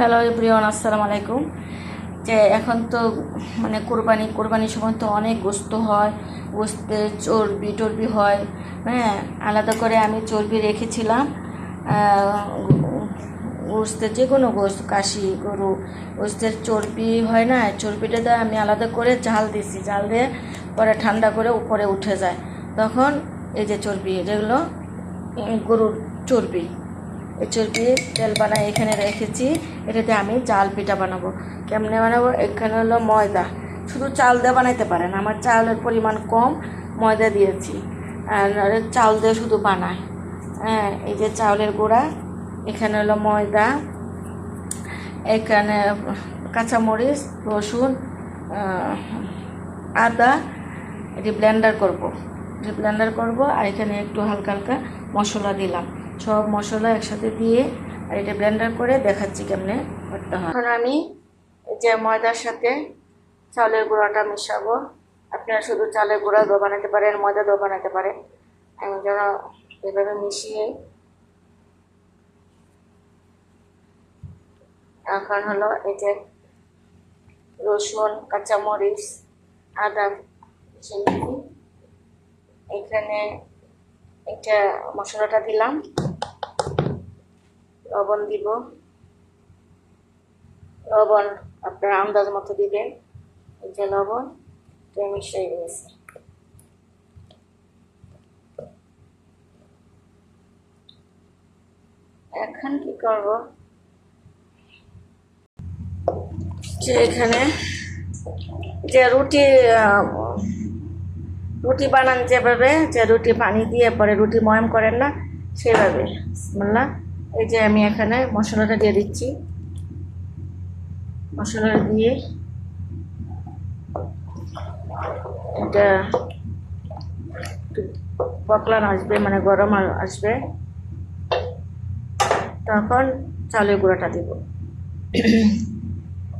Hello everyone, আসসালামু আলাইকুম। যে এখন তো মানে কোরবানি কোরবানির সময় তো অনেক গোস্ত হয়, গোস্তে চর্বি টর্বি হয় হ্যাঁ আলাদা করে আমি চর্বি রেখেছিলাম গোস্তের যে কোনো গোস্ত, কাশি, গরু, গোস্তের চর্বি হয় না, চর্বিটা দিয়ে আমি আলাদা করে জাল দিছি জাল দিয়ে পরে ঠান্ডা করে উপরে উঠে যায়। তখন এই যে চর্বি যেগুলো গরুর চর্বি। চর্বি তেল বানাই এখানে রেখেছি। এটাতে আমি চাল পিঠা বানাবো। কেমনে বানাবো? এখানে হলো ময়দা। শুধু চাল দিয়ে বানাইতে পারেন। আমার চালের পরিমাণ কম, ময়দা দিয়েছি। আর চাল দিয়ে শুধু বানায়। হ্যাঁ এই যে চাউলের গুঁড়া, এখানে হলো ময়দা, এখানে কাঁচামরিচ, রসুন আদা, এটি ব্লেন্ডার করব। এটি ব্লেন্ডার করব, আর এখানে একটু হালকা হালকা মশলা দিলাম। সব মশলা একসাথে দিয়ে আর এটা ব্লেন্ডার করে দেখাচ্ছি কেমনে করতে হয়। এখন আমি যে ময়দার সাথে চালের গুঁড়াটা মিশাবো। আপনারা শুধু চালের গুঁড়া দো বানাতে পারেন, ময়দা দো বানাতে পারেন। আমি যেন এভাবে মিশিয়ে এখন হলো এই যে রসুন, কাঁচামরিচ, আদা এখানে এটা মশলাটা দিলাম। লবণ দিব। লবণ আপনার আন্দাজ মতো দিবেন। এই যে লবণ, এটা মিশিয়ে দিয়েছি। এখন কি করব? যে এখানে যে রুটি রুটি বানান যেভাবে, যে রুটি পানি দিয়ে পরে রুটি ময়ম করেন না, সেভাবে। বিসমিল্লাহ। এই যে আমি এখানে মশলাটা দিয়ে দিচ্ছি। মশলাটা দিয়ে এটা পকলান আসবে মানে গরম আসবে। তখন চালের গুঁড়াটা দিব।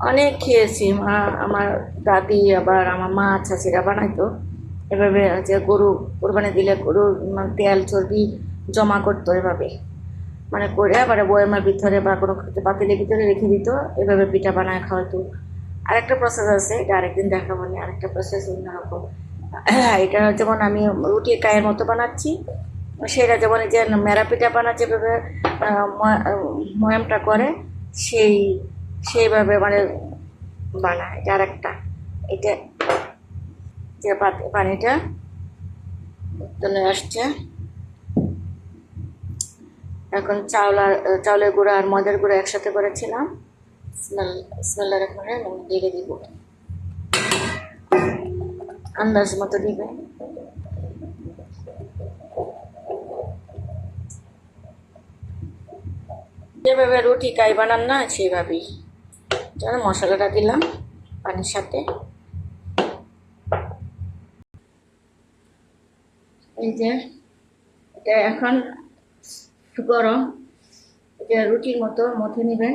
অনেক খেয়েছি, মা, আমার দাদি, আবার আমার মা, চাচিরা বানাইতো এভাবে যে গরু কোরবানি দিলে গরুর তেল চর্বি জমা করতো এভাবে। মানে করে আবার বয়ামের ভিতরে বা কোনো পাতিলের ভিতরে রেখে দিত এভাবে পিঠা বানায় খাওয়াতো। আরেকটা প্রসেস আছে এটা আরেকদিন দেখাবো না আরেকটা প্রসেস অন্যরকম এটা যেমন আমি রুটি কায়ের মতো বানাচ্ছি সেটা যেমন যে মেরা পিঠা আহ, ময়- ময়ামটা করে সেই সেইভাবে মানে বানায়। এটা আরেকটা। এটা যে পানিটা চলে আসছে। এখন চাউল আর চাউলের গুঁড়া আর ময়দার গুঁড়া একসাথে করেছিলাম। স্মেল স্মেলার এখানে দিয়ে দিব। আন্দাজ মতো দিবে। যেভাবে রুটি কাই বানান না সেইভাবেই মশলাটা দিলাম, পানির সাথে। এই যে, এটা এখন গরম। এটা রুটির মতো মথে নেবেন।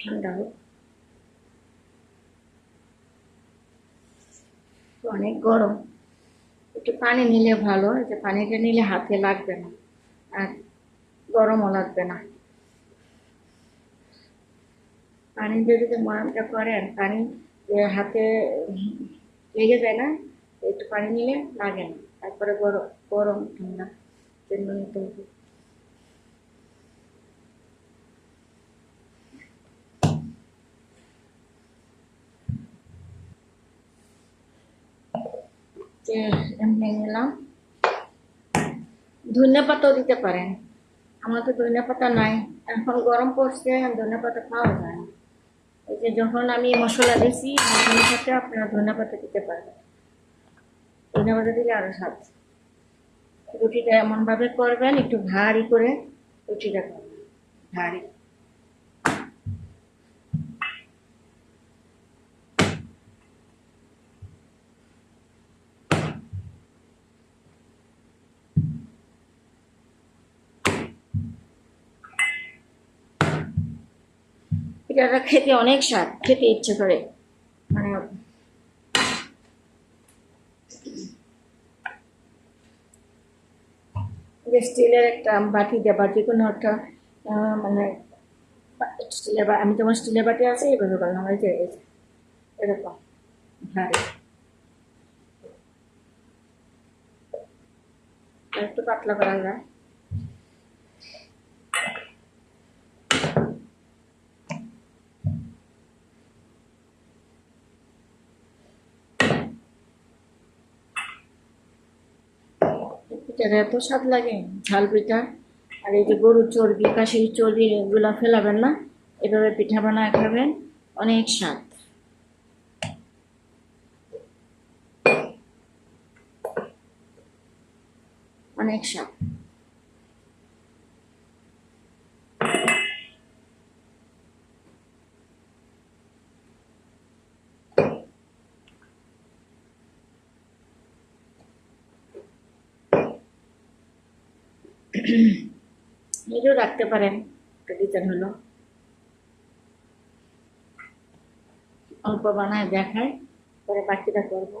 ঠান্ডা অনেক গরম। একটু পানি নিলে ভালো পানিটা নিলে হাতে লাগবে না। আর গরমও লাগবে না। পানি যদি ময়ামটা করেন পানি হাতে লেগে যায় না, একটু পানি নিলে লাগে না। তারপরে গরম গরম ঠান্ডা জন্য নিতে হবে। নিলাম। ধনে পাতাও দিতে পারেন। আমার তো ধনে পাতা নাই। এখন গরম পড়ছে, ধনে পাতা খাওয়া যায়। যে যখন আমি মশলা দিছি মশলার সাথে আপনারা ধনা পাতা দিতে পারবেন। ধনা পাতা দিলে আরও স্বাদ। রুটিটা এমনভাবে করবেন, একটু ভারী করে রুটিটা করবেন। ভারী। পিঠাটা খেতে অনেক স্বাদ, খেতে ইচ্ছে করে। মানে স্টিলের একটা বাটি দেবা যে কোনো একটা মানে স্টিলের বা, আমি তোমার স্টিলের বাটি আছে এইভাবে করলাম এই যে এরকম। হ্যাঁ। একটু পাতলা করা যায়। পিঠাটা এত স্বাদ লাগে, ঝাল পিঠা। আর এই যে গরুর চর্বি, কাশির চর্বি, এগুলো ফেলাবেন না, এভাবে পিঠা বানায় খাবেন, অনেক স্বাদ। অনেক স্বাদ। এটাও রাখতে পারেন একটা হলো। অল্প বানায় দেখায়, পরে বাকিটা করব।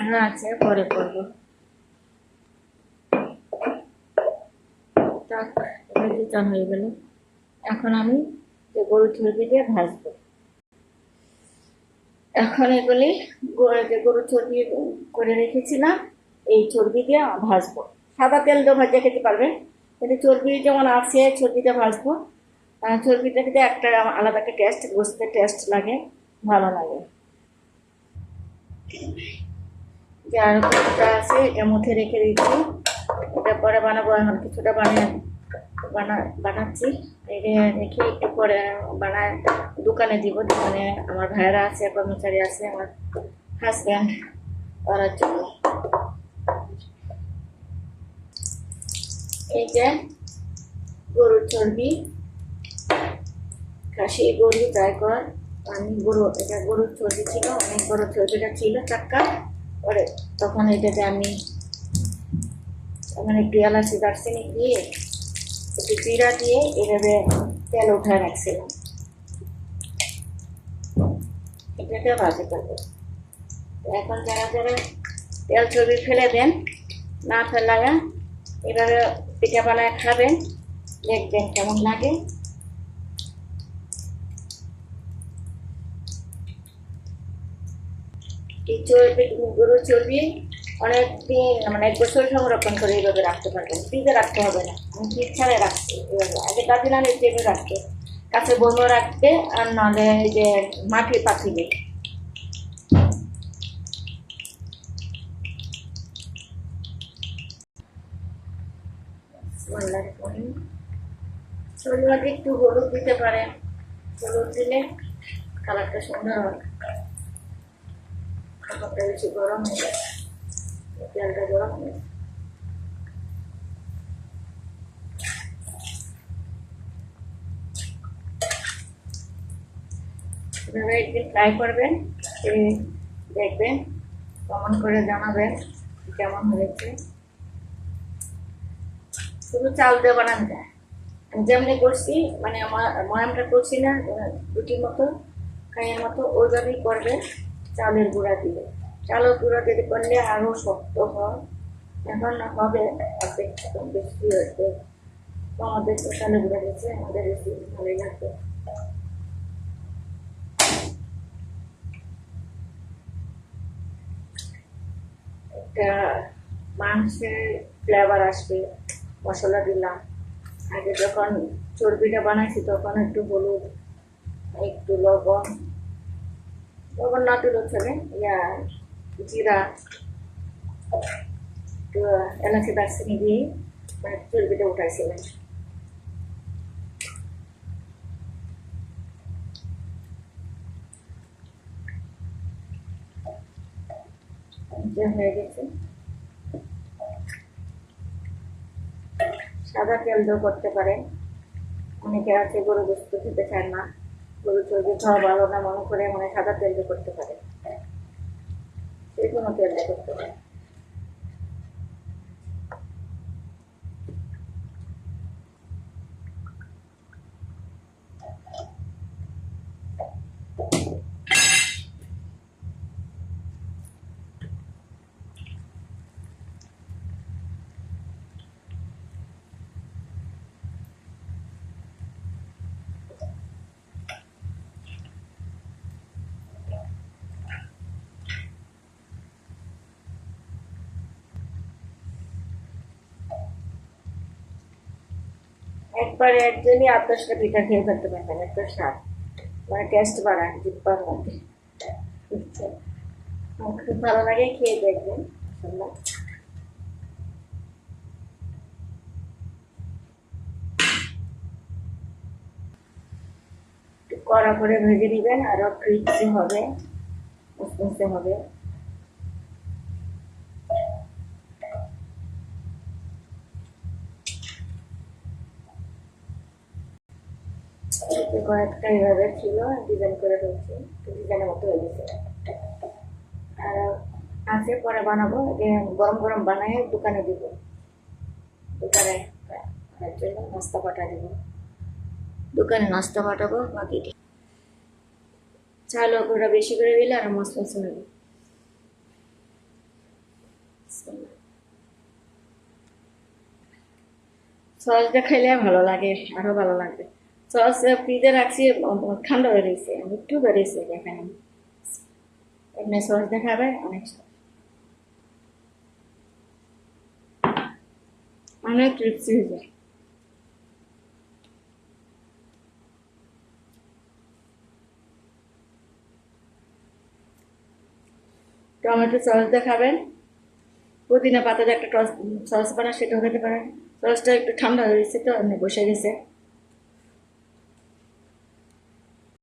আর আছে, পরে করব। তাক হয়ে গেল। এখন আমি যে গরু চর্বি দিয়ে ভাজবো। এখন এগুলি যে গরু চর্বি করে রেখেছিলাম। এই চর্বি দিয়ে ভাজবো। সাদা তেল দিয়ে ভাজা খেতে পারবেন কিন্তু চর্বি যেমন আছে, চর্বিতে ভাজবো। চর্বিটা খেতে একটা আলাদা একটা টেস্ট বসতে টেস্ট লাগে, ভালো লাগে। যে আর কিছুটা আছে এটা মুখে রেখে দিচ্ছি। এটা পরে বানাবো, এখন কিছুটা বানিয়ে বানা বানাচ্ছি। রেখে একটু পরে বানায় দোকানে দিব, দোকানে আমার ভাইয়েরা আছে, কর্মচারী আছে, আমার হাজব্যান্ড করার জন্য এই যে গরুর চর্বি, খাসি, গরু যাই কর আমি গরু, এটা গরুর চর্বি ছিল, অনেক বড় চর্বিটা ছিল চাক্কা। পরে তখন এটাতে আমি তখন একটু এলাচি দারচিনি দিয়ে একটু জিরা দিয়ে এভাবে তেল উঠায় রাখছিলাম। এটাকে ভাজি করব। এখন যারা যারা তেল চর্বি ফেলে দেন, না ফেলায়া, এভাবে পিঠা বানায় খাবেন, দেখবেন কেমন লাগে। এই চর্বি, গরুর চর্বি অনেক দিন মানে এক বছর সংরক্ষণ করে এইভাবে রাখতে পারবেন ফ্রিজে রাখতে হবে না। আমি ফ্রিজ ছাড়াই রাখছি। এভাবে আগে কাজে না যেভাবে রাখতে। কাছে বন্ধ রাখতে, আর নাহলে যে মাটি পাখিবে শরীরে একটু হলুদ দিতে পারেন হলুদ দিলে কালারটা সুন্দর হয় খাবারটা বেশি গরম হয়ে যায় তেলটা এভাবে একদিন ট্রাই করবেন করে দেখবেন, কমন করে জানাবেন কেমন হয়েছে। শুধু চাল দিয়ে বানান যায়। যেমনি করছি মানে ময়ামটা করছি না রুটির মতো খাইয়ের মতো, ওইভাবেই করবে চালের গুঁড়া দিয়ে। চালের গুঁড়া দিয়ে করলে আরও শক্ত হয় এখন হবে একটু বেশি হয়েছে আমাদের তো চালের গুঁড়া দিয়েছে আমাদের বেশি ভালোই লাগবে একটা মাংসের ফ্লেভার আসবে মশলা দিলাম আগে যখন চর্বিটা বানাইছি তখন একটু হলুদ একটু লবণ লবণ না দিলেও চলে ইয়া জিরা এলাচি দারচিনি দিয়ে মানে চর্বিটা উঠাইছিলাম যে হয়ে গেছে সাদা তেল দিয়েও করতে পারে অনেকে আছে গরু গোস্ত খেতে চায় না গরু চর্বি খাওয়া ভালো না মনে করে মানে সাদা তেল দিয়ে করতে পারে যে কোনো তেল দিয়ে করতে একবারে একজনই আট দশটা পিঠা খেয়ে ফেলতে পারবেন এত স্বাদ। মানে টেস্ট বাড়ান জিব্বার মধ্যে খুব ভালো লাগে, খেয়ে দেখবেন। একটু কড়া করে ভেজে দিবেন, আরও ক্রিপসি হবে হবে। কয়েকটা এভাবে ছিল ডিজাইন করে ফেলছি। ডিজাইনের মতো হয়ে গেছে। আর আছে, পরে বানাবো। গরম গরম বানাই দোকানে দিব। দোকানে জন্য নাস্তা পাঠা দিব। দোকানে নাস্তা পাঠাবো, বাকি চাল ওটা বেশি করে দিলে আর মশলা শুনে সসটা খাইলে ভালো লাগে, আরও ভালো লাগবে। সস ফ্রিজে রাখছি ঠান্ডা হয়ে রয়েছে। একটু বেরিয়েছে দেখেন এমনি সস দেখাবে, অনেক অনেক তৃপ্তি হয়ে যায়। টমেটো সস দেখাবেন। পুদিনা পাতা যে একটা সস বানা সেটাও খেতে পারেন। সসটা একটু ঠান্ডা হয়ে গেছে তো, এমনি বসে গেছে।